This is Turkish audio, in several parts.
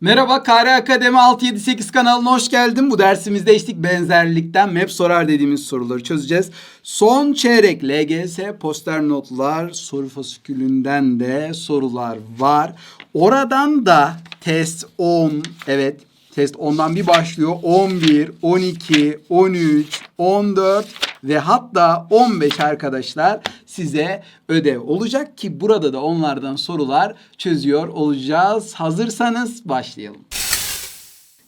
Merhaba KR Akademi 678 kanalına hoş geldin. Bu dersimizde işte benzerlikten map sorar dediğimiz soruları çözeceğiz. Son çeyrek LGS poster notlar soru fasikülünden de sorular var. Oradan da test 10 evet test 10'dan bir başlıyor. 11, 12, 13, 14 ve hatta 15 arkadaşlar size ödev olacak ki burada da onlardan sorular çözüyor olacağız. Hazırsanız başlayalım.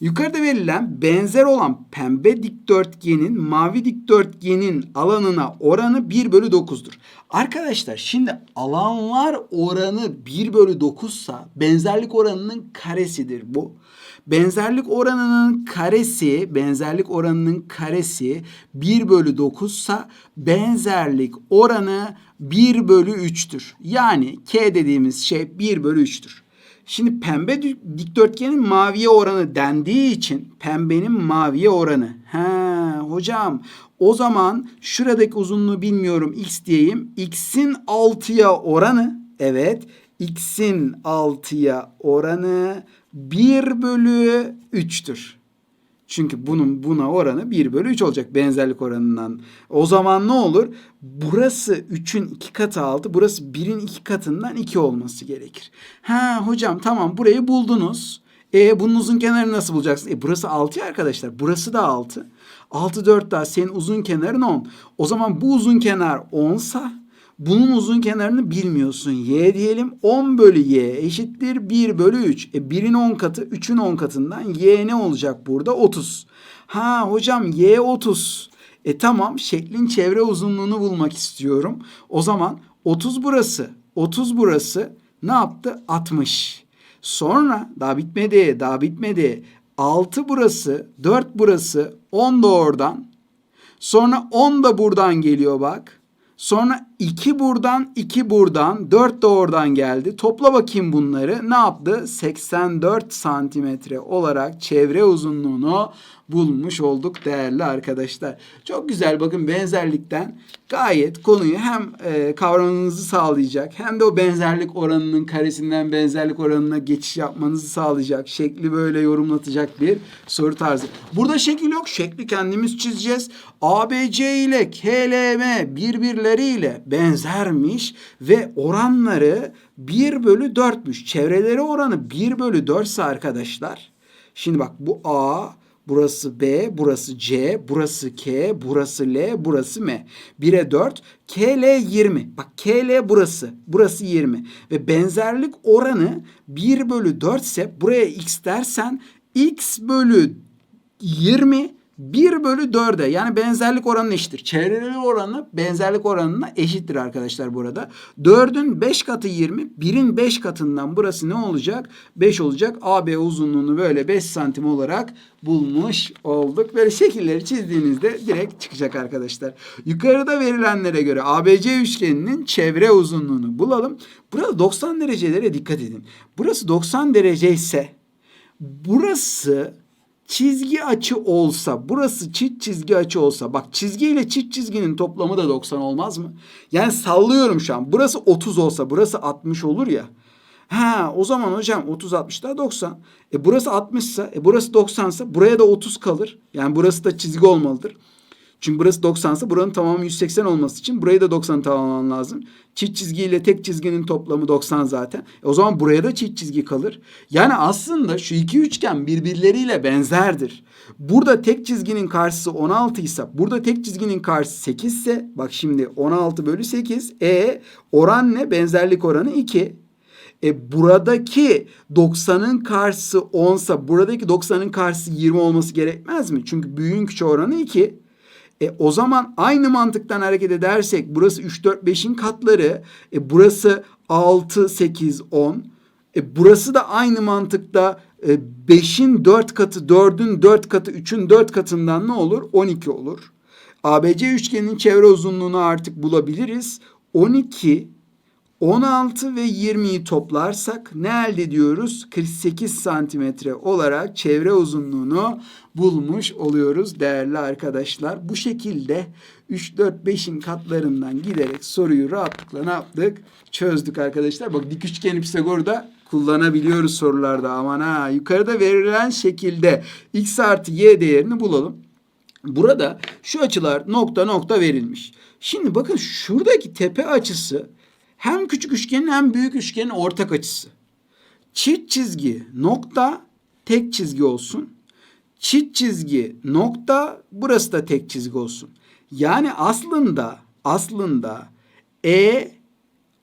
Yukarıda verilen benzer olan pembe dikdörtgenin mavi dikdörtgenin alanına oranı 1 bölü 9'dur. Arkadaşlar şimdi alanlar oranı 1 bölü 9 sa benzerlik oranının karesidir bu. Benzerlik oranının karesi, benzerlik oranının karesi 1 bölü 9 sa benzerlik oranı 1 bölü 3'tür. Yani K dediğimiz şey 1 bölü 3'tür. Şimdi pembe dikdörtgenin maviye oranı dendiği için pembenin maviye oranı. Ha hocam o zaman şuradaki uzunluğu bilmiyorum x diyeyim. X'in 6'ya oranı evet x'in 6'ya oranı 1 bölü 3'tür. Çünkü bunun buna oranı 1 bölü 3 olacak benzerlik oranından. O zaman ne olur? Burası 3'ün 2 katı 6. Burası 1'in 2 katından 2 olması gerekir. Ha hocam tamam burayı buldunuz. E bunun uzun kenarını nasıl bulacaksın? E burası 6 ya arkadaşlar. Burası da 6. 6 4 daha senin uzun kenarın 10. O zaman bu uzun kenar 10 sa bunun uzun kenarını bilmiyorsun. Y diyelim 10 bölü y eşittir 1 bölü 3. E 1'in 10 katı 3'ün 10 katından y ne olacak burada? 30. Ha hocam y 30. E tamam şeklin çevre uzunluğunu bulmak istiyorum. O zaman 30 burası 30 burası ne yaptı? 60. Sonra daha bitmedi daha bitmedi. 6 burası 4 burası 10 da oradan. Sonra 10 da buradan geliyor bak. Sonra 2 buradan, 2 buradan, 4 de oradan geldi. Topla bakayım bunları. Ne yaptı? 84 santimetre olarak çevre uzunluğunu bulmuş olduk değerli arkadaşlar. Çok güzel bakın benzerlikten gayet konuyu hem e, kavramanızı sağlayacak hem de o benzerlik oranının karesinden benzerlik oranına geçiş yapmanızı sağlayacak. Şekli böyle yorumlatacak bir soru tarzı. Burada şekil yok. Şekli kendimiz çizeceğiz. ABC ile KLM birbirleriyle benzermiş ve oranları 1 bölü 4'müş. Çevreleri oranı 1 bölü 4 ise arkadaşlar. Şimdi bak bu A, burası B, burası C, burası K, burası L, burası M. 1'e 4, KL 20. Bak KL burası, burası 20. Ve benzerlik oranı 1 bölü 4 ise buraya x dersen x bölü 20 1 bölü 4'e yani benzerlik oranı eşittir. Çevreleri oranı benzerlik oranına eşittir arkadaşlar burada. 4'ün 5 katı 20. 1'in 5 katından burası ne olacak? 5 olacak. AB uzunluğunu böyle 5 santim olarak bulmuş olduk. Böyle şekilleri çizdiğinizde direkt çıkacak arkadaşlar. Yukarıda verilenlere göre ABC üçgeninin çevre uzunluğunu bulalım. Burada 90 derecelere dikkat edin. Burası 90 derece ise burası çizgi açı olsa, burası çift çizgi açı olsa, bak çizgi ile çift çizginin toplamı da 90 olmaz mı? Yani sallıyorum şu an. Burası 30 olsa, burası 60 olur ya. Ha o zaman hocam 30 60 daha 90. E burası 60 ise, e burası 90 ise buraya da 30 kalır. Yani burası da çizgi olmalıdır. Çünkü burası 90 ise buranın tamamı 180 olması için burayı da 90 tamamlaman lazım. Çift çizgi ile tek çizginin toplamı 90 zaten. E o zaman buraya da çift çizgi kalır. Yani aslında şu iki üçgen birbirleriyle benzerdir. Burada tek çizginin karşısı 16 ise burada tek çizginin karşısı 8 ise bak şimdi 16 bölü 8. E oran ne? Benzerlik oranı 2. E buradaki 90'ın karşısı 10 ise buradaki 90'ın karşısı 20 olması gerekmez mi? Çünkü büyüğün küçüğü oranı 2. E o zaman aynı mantıktan hareket edersek burası 3, 4, 5'in katları. E burası 6, 8, 10. E burası da aynı mantıkta e, 5'in 4 katı, 4'ün 4 katı, 3'ün 4 katından ne olur? 12 olur. ABC üçgeninin çevre uzunluğunu artık bulabiliriz. 12 16 ve 20'yi toplarsak ne elde ediyoruz? 48 santimetre olarak çevre uzunluğunu bulmuş oluyoruz değerli arkadaşlar. Bu şekilde 3, 4, 5'in katlarından giderek soruyu rahatlıkla ne yaptık? Çözdük arkadaşlar. Bak dik üçgeni Pisagor'da kullanabiliyoruz sorularda aman ha. Yukarıda verilen şekilde x artı y değerini bulalım. Burada şu açılar nokta nokta verilmiş. Şimdi bakın şuradaki tepe açısı hem küçük üçgenin hem büyük üçgenin ortak açısı. Çift çizgi nokta tek çizgi olsun. Çift çizgi nokta burası da tek çizgi olsun. Yani aslında aslında E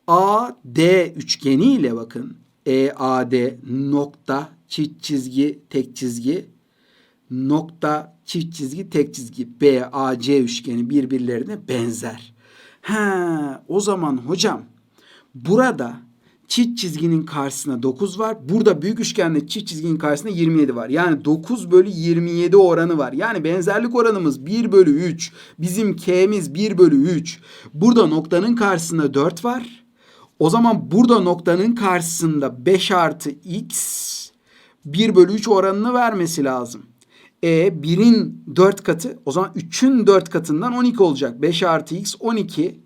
A D üçgeniyle bakın E A D nokta çift çizgi tek çizgi nokta çift çizgi tek çizgi B A C üçgeni birbirlerine benzer. Ha o zaman hocam burada çift çizginin karşısına 9 var. Burada büyük üçgende çift çizginin karşısında 27 var. Yani 9 bölü 27 oranı var. Yani benzerlik oranımız 1 bölü 3. Bizim K'miz 1 bölü 3. Burada noktanın karşısında 4 var. O zaman burada noktanın karşısında 5 artı x 1 bölü 3 oranını vermesi lazım. E 1'in 4 katı o zaman 3'ün 4 katından 12 olacak. 5 artı x 12.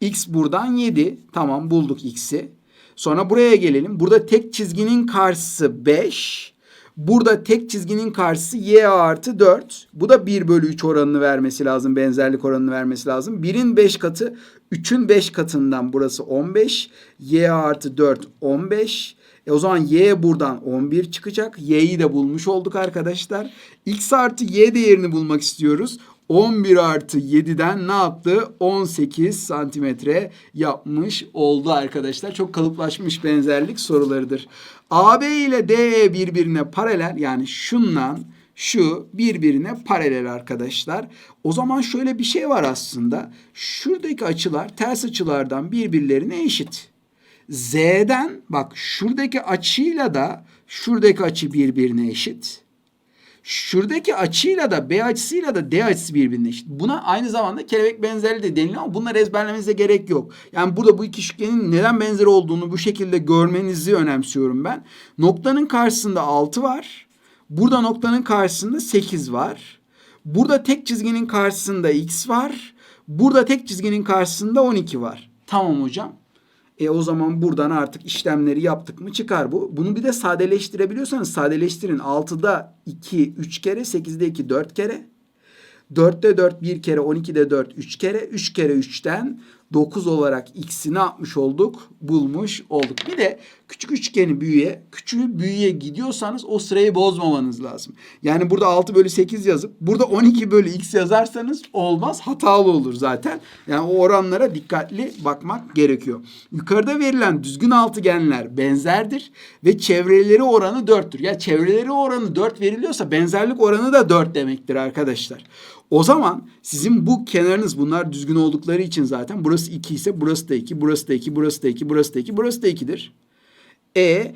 X buradan 7. Tamam bulduk x'i. Sonra buraya gelelim. Burada tek çizginin karşısı 5. Burada tek çizginin karşısı y artı 4. Bu da 1 bölü 3 oranını vermesi lazım. Benzerlik oranını vermesi lazım. 1'in 5 katı 3'ün 5 katından burası 15. y artı 4 15. E o zaman y buradan 11 çıkacak. Y'yi de bulmuş olduk arkadaşlar. X artı y değerini bulmak istiyoruz. 11 artı 7'den ne yaptı? 18 santimetre yapmış oldu arkadaşlar. Çok kalıplaşmış benzerlik sorularıdır. AB ile DE birbirine paralel yani şundan şu birbirine paralel arkadaşlar. O zaman şöyle bir şey var aslında. Şuradaki açılar ters açılardan birbirlerine eşit. Z'den bak şuradaki açıyla da şuradaki açı birbirine eşit. Şuradaki açıyla da B açısıyla da D açısı birbirine eşit. Buna aynı zamanda kelebek benzerliği de deniliyor ama bunları ezberlemenize gerek yok. Yani burada bu iki üçgenin neden benzer olduğunu bu şekilde görmenizi önemsiyorum ben. Noktanın karşısında 6 var. Burada noktanın karşısında 8 var. Burada tek çizginin karşısında x var. Burada tek çizginin karşısında 12 var. Tamam hocam. E o zaman buradan artık işlemleri yaptık mı çıkar bu. Bunu bir de sadeleştirebiliyorsanız sadeleştirin. 6'da 2 3 kere, 8'de 2 4 kere. 4'te 4 bir kere, 12'de 4 3 kere. 3 kere 3'ten 9 olarak x'i ne yapmış olduk? Bulmuş olduk. Bir de küçük üçgeni büyüye, küçüğü büyüye gidiyorsanız o sırayı bozmamanız lazım. Yani burada 6 bölü 8 yazıp burada 12 bölü x yazarsanız olmaz. Hatalı olur zaten. Yani o oranlara dikkatli bakmak gerekiyor. Yukarıda verilen düzgün altıgenler benzerdir ve çevreleri oranı 4'tür. Ya çevreleri oranı 4 veriliyorsa benzerlik oranı da 4 demektir arkadaşlar. O zaman sizin bu kenarınız bunlar düzgün oldukları için zaten burası 2 ise burası da 2, burası da 2, burası da 2, burası da 2, burası da 2'dir. E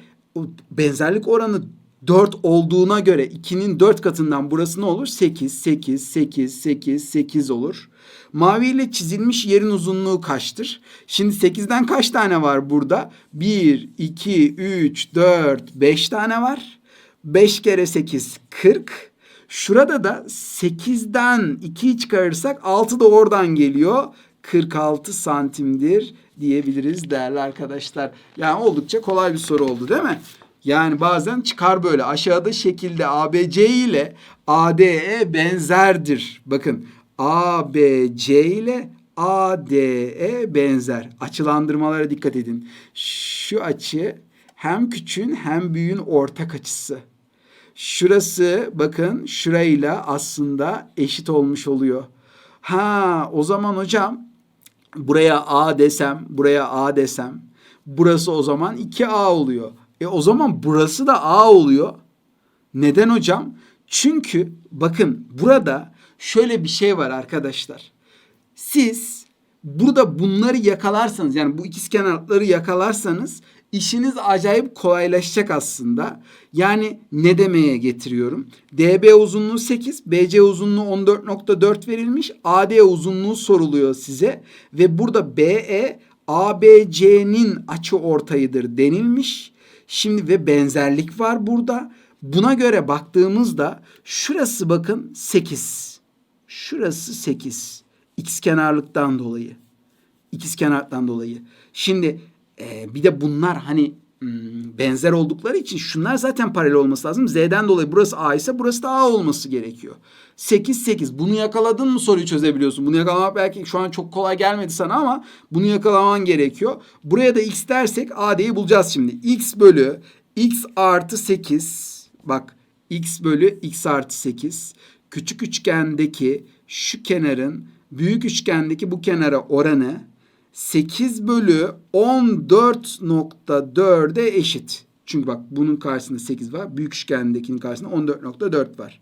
benzerlik oranı 4 olduğuna göre 2'nin 4 katından burası ne olur? 8, 8, 8, 8, 8 olur. Mavi ile çizilmiş yerin uzunluğu kaçtır? Şimdi 8'den kaç tane var burada? 1, 2, 3, 4, 5 tane var. 5 kere 8, 40. Şurada da 8'den 2'yi çıkarırsak 6 da oradan geliyor. 46 santimdir diyebiliriz değerli arkadaşlar. Yani oldukça kolay bir soru oldu değil mi? Yani bazen çıkar böyle aşağıda şekilde ABC ile ADE benzerdir. Bakın ABC ile ADE benzer. Açılandırmalara dikkat edin. Şu açı hem küçüğün hem büyüğün ortak açısı. Şurası bakın şurayla aslında eşit olmuş oluyor. Ha o zaman hocam buraya A desem, buraya A desem burası o zaman 2A oluyor. E o zaman burası da A oluyor. Neden hocam? Çünkü bakın burada şöyle bir şey var arkadaşlar. Siz burada bunları yakalarsanız yani bu ikizkenarları yakalarsanız işiniz acayip kolaylaşacak aslında. Yani ne demeye getiriyorum? DB uzunluğu 8, BC uzunluğu 14.4 verilmiş. AD uzunluğu soruluyor size ve burada BE ABC'nin açı ortayıdır denilmiş. Şimdi ve benzerlik var burada. Buna göre baktığımızda şurası bakın 8. Şurası 8. X kenarlıktan dolayı. İkiz kenarlıktan dolayı. Şimdi e, bir de bunlar hani hmm, benzer oldukları için şunlar zaten paralel olması lazım. Z'den dolayı burası A ise burası da A olması gerekiyor. 8 8. Bunu yakaladın mı soruyu çözebiliyorsun. Bunu yakalamak belki şu an çok kolay gelmedi sana ama bunu yakalaman gerekiyor. Buraya da x dersek AD'yi bulacağız şimdi. x bölü x artı 8. Bak x bölü x artı 8. Küçük üçgendeki şu kenarın büyük üçgendeki bu kenara oranı 8 bölü 14.4'e eşit. Çünkü bak bunun karşısında 8 var. Büyük üçgendekinin karşısında 14.4 var.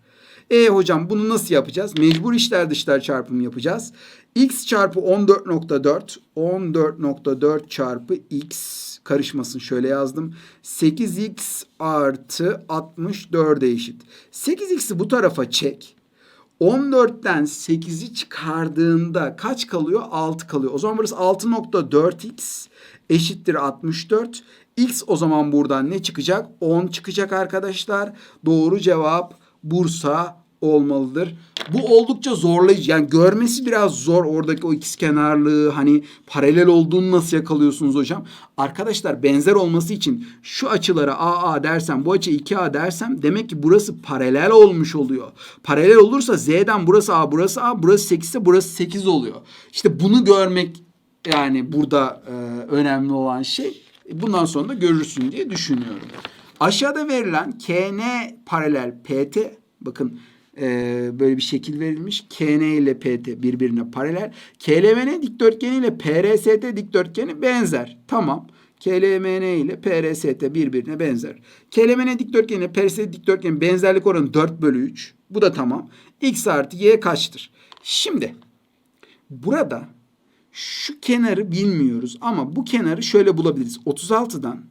E hocam bunu nasıl yapacağız? Mecbur işler dışlar çarpımı yapacağız. x çarpı 14.4 14.4 çarpı x karışmasın şöyle yazdım. 8x artı 64'e eşit. 8x'i bu tarafa çek. 14'ten 8'i çıkardığında kaç kalıyor? 6 kalıyor. O zaman burası 6.4x eşittir 64. X o zaman buradan ne çıkacak? 10 çıkacak arkadaşlar. Doğru cevap Bursa olmalıdır. Bu oldukça zorlayıcı. Yani görmesi biraz zor oradaki o ikizkenarlığı hani paralel olduğunu nasıl yakalıyorsunuz hocam? Arkadaşlar benzer olması için şu açılara AA dersem bu açı 2A dersem demek ki burası paralel olmuş oluyor. Paralel olursa Z'den burası A burası A burası 8 ise burası 8 oluyor. İşte bunu görmek yani burada e, önemli olan şey. Bundan sonra da görürsün diye düşünüyorum. Aşağıda verilen KN paralel PT bakın e, böyle bir şekil verilmiş. KN ile PT birbirine paralel. KLMN dikdörtgeni ile PRST dikdörtgeni benzer. Tamam. KLMN ile PRST birbirine benzer. KLMN dikdörtgeni ile PRST dikdörtgeni benzerlik oranı 4 bölü 3. Bu da tamam. X artı Y kaçtır? Şimdi burada şu kenarı bilmiyoruz ama bu kenarı şöyle bulabiliriz. 36'dan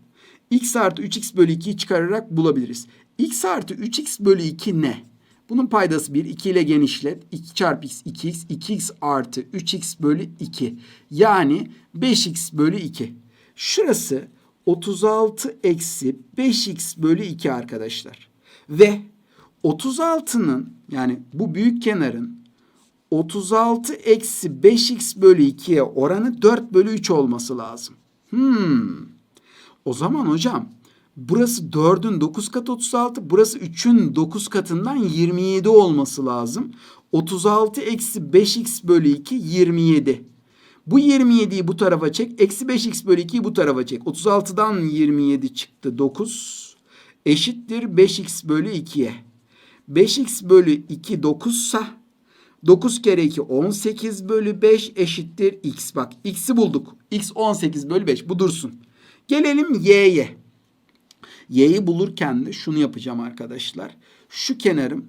x artı 3x bölü 2'yi çıkararak bulabiliriz. x artı 3x bölü 2 ne? Bunun paydası 1. 2 ile genişlet. 2 çarpı x 2x. 2x artı 3x bölü 2. Yani 5x bölü 2. Şurası 36 eksi 5x bölü 2 arkadaşlar. Ve 36'nın yani bu büyük kenarın 36 eksi 5x bölü 2'ye oranı 4 bölü 3 olması lazım. Hmm. O zaman hocam burası 4'ün 9 katı 36, burası 3'ün 9 katından 27 olması lazım. 36 eksi 5x bölü 2 27. Bu 27'yi bu tarafa çek. Eksi 5x bölü 2'yi bu tarafa çek. 36'dan 27 çıktı 9. Eşittir 5x bölü 2'ye. 5x bölü 2 9 sa 9 kere 2 18 bölü 5 eşittir x. Bak x'i bulduk. x 18 bölü 5 bu dursun. Gelelim y'ye. Y'yi bulurken de şunu yapacağım arkadaşlar. Şu kenarım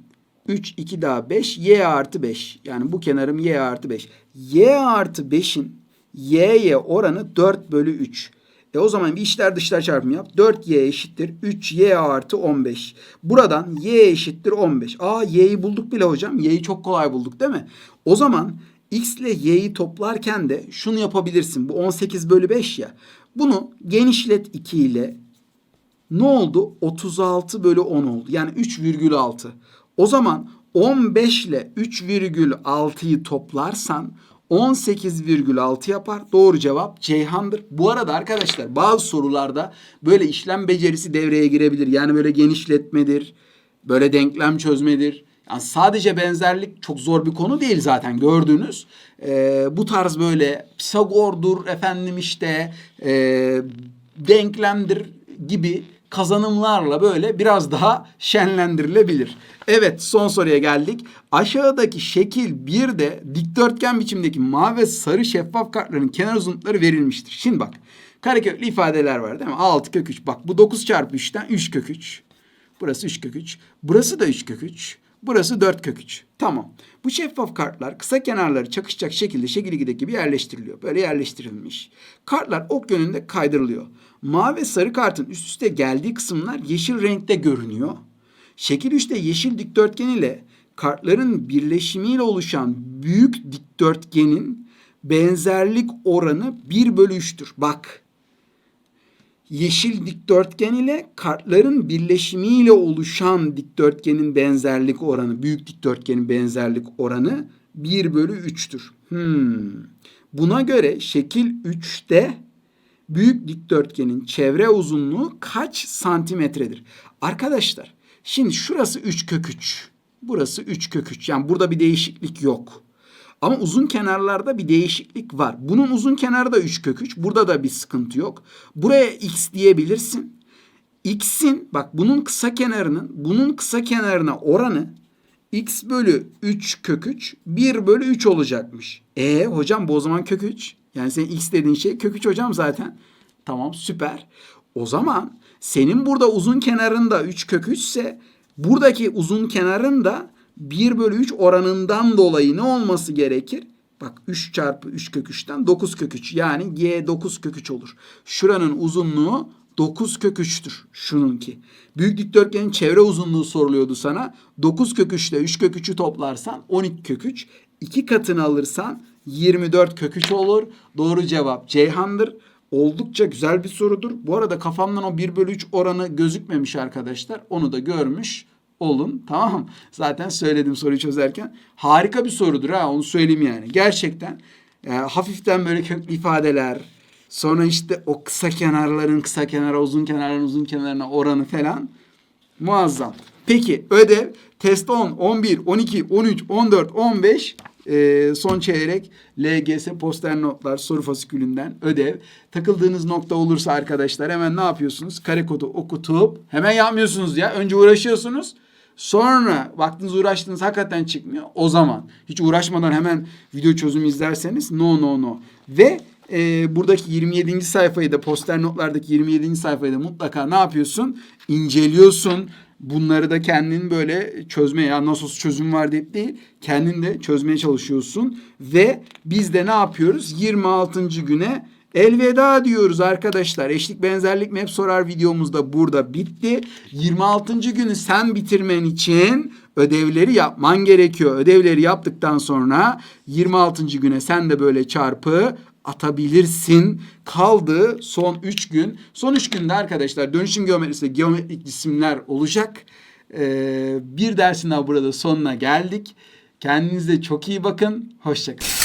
3, 2 daha 5, y artı 5. Yani bu kenarım y artı 5. y artı 5'in y'ye oranı 4 bölü 3. E o zaman bir içler dışlar çarpımı yap. 4y eşittir 3y artı 15. Buradan y eşittir 15. Aa y'yi bulduk bile hocam. Y'yi çok kolay bulduk değil mi? O zaman x ile y'yi toplarken de şunu yapabilirsin. Bu 18 bölü 5 ya. Bunu genişlet 2 ile ne oldu? 36 bölü 10 oldu. Yani 3,6. O zaman 15 ile 3,6'yı toplarsan 18,6 yapar. Doğru cevap Ceyhan'dır. Bu arada arkadaşlar bazı sorularda böyle işlem becerisi devreye girebilir. Yani böyle genişletmedir, böyle denklem çözmedir. Yani sadece benzerlik çok zor bir konu değil zaten gördüğünüz. Ee, bu tarz böyle Pisagor'dur efendim işte e, denklemdir gibi kazanımlarla böyle biraz daha şenlendirilebilir. Evet son soruya geldik. Aşağıdaki şekil 1'de dikdörtgen biçimdeki mavi ve sarı şeffaf kartların kenar uzunlukları verilmiştir. Şimdi bak kareköklü ifadeler var değil mi? 6 kök 3. Bak bu 9 çarpı 3'ten 3 kök 3. Burası 3 kök 3. Burası da 3 kök 3. Burası 4 kök 3. Tamam. Bu şeffaf kartlar kısa kenarları çakışacak şekilde şekil 2'deki gibi yerleştiriliyor. Böyle yerleştirilmiş. Kartlar ok yönünde kaydırılıyor. Mavi ve sarı kartın üst üste geldiği kısımlar yeşil renkte görünüyor. Şekil 3'te yeşil dikdörtgen ile kartların birleşimiyle oluşan büyük dikdörtgenin benzerlik oranı 1 bölü 3'tür. Bak yeşil dikdörtgen ile kartların birleşimiyle oluşan dikdörtgenin benzerlik oranı, büyük dikdörtgenin benzerlik oranı 1 bölü 3'tür. Hmm. Buna göre şekil 3'te büyük dikdörtgenin çevre uzunluğu kaç santimetredir? Arkadaşlar şimdi şurası 3 kök 3. Burası 3 kök 3. Yani burada bir değişiklik yok. Ama uzun kenarlarda bir değişiklik var. Bunun uzun kenarı da 3 kök 3. Burada da bir sıkıntı yok. Buraya x diyebilirsin. X'in bak bunun kısa kenarının bunun kısa kenarına oranı x bölü 3 kök 3 1 bölü 3 olacakmış. E hocam bu o zaman kök 3. Yani senin x dediğin şey kök 3 hocam zaten. Tamam süper. O zaman senin burada uzun kenarında 3 kök 3 ise buradaki uzun kenarın da 1 bölü 3 oranından dolayı ne olması gerekir? Bak 3 çarpı 3 kök 3'ten 9 kök 3. Yani y 9 kök 3 olur. Şuranın uzunluğu 9 kök 3'tür şununki. Büyük dikdörtgenin çevre uzunluğu soruluyordu sana. 9 kök 3 ile 3 kök 3'ü toplarsan 12 kök 3. 2 katını alırsan 24 kök 3 olur. Doğru cevap Ceyhan'dır. Oldukça güzel bir sorudur. Bu arada kafamdan o 1 bölü 3 oranı gözükmemiş arkadaşlar. Onu da görmüş olun. Tamam? Zaten söyledim soruyu çözerken. Harika bir sorudur ha onu söyleyeyim yani. Gerçekten e, hafiften böyle köklü ifadeler, sonra işte o kısa kenarların kısa kenara, uzun kenarların uzun kenarına oranı falan muazzam. Peki ödev test 10, 11, 12, 13, 14, 15 e, son çeyrek LGS poster notlar soru fasikülünden ödev. Takıldığınız nokta olursa arkadaşlar hemen ne yapıyorsunuz? Kare kodu okutup hemen yapmıyorsunuz ya. Önce uğraşıyorsunuz. Sonra vaktiniz uğraştığınız hakikaten çıkmıyor. O zaman hiç uğraşmadan hemen video çözümü izlerseniz no no no. Ve e, buradaki 27. sayfayı da poster notlardaki 27. sayfayı da mutlaka ne yapıyorsun? İnceliyorsun. Bunları da kendin böyle çözmeye ya nasıl çözüm var deyip değil kendin de çözmeye çalışıyorsun. Ve biz de ne yapıyoruz? 26. güne elveda diyoruz arkadaşlar. Eşlik benzerlik map sorar videomuz da burada bitti. 26. günü sen bitirmen için ödevleri yapman gerekiyor. Ödevleri yaptıktan sonra 26. güne sen de böyle çarpı atabilirsin. Kaldı son 3 gün. Son 3 günde arkadaşlar dönüşüm geometrisi geometrik cisimler olacak. Ee, bir dersin daha burada sonuna geldik. Kendinize çok iyi bakın. Hoşçakalın.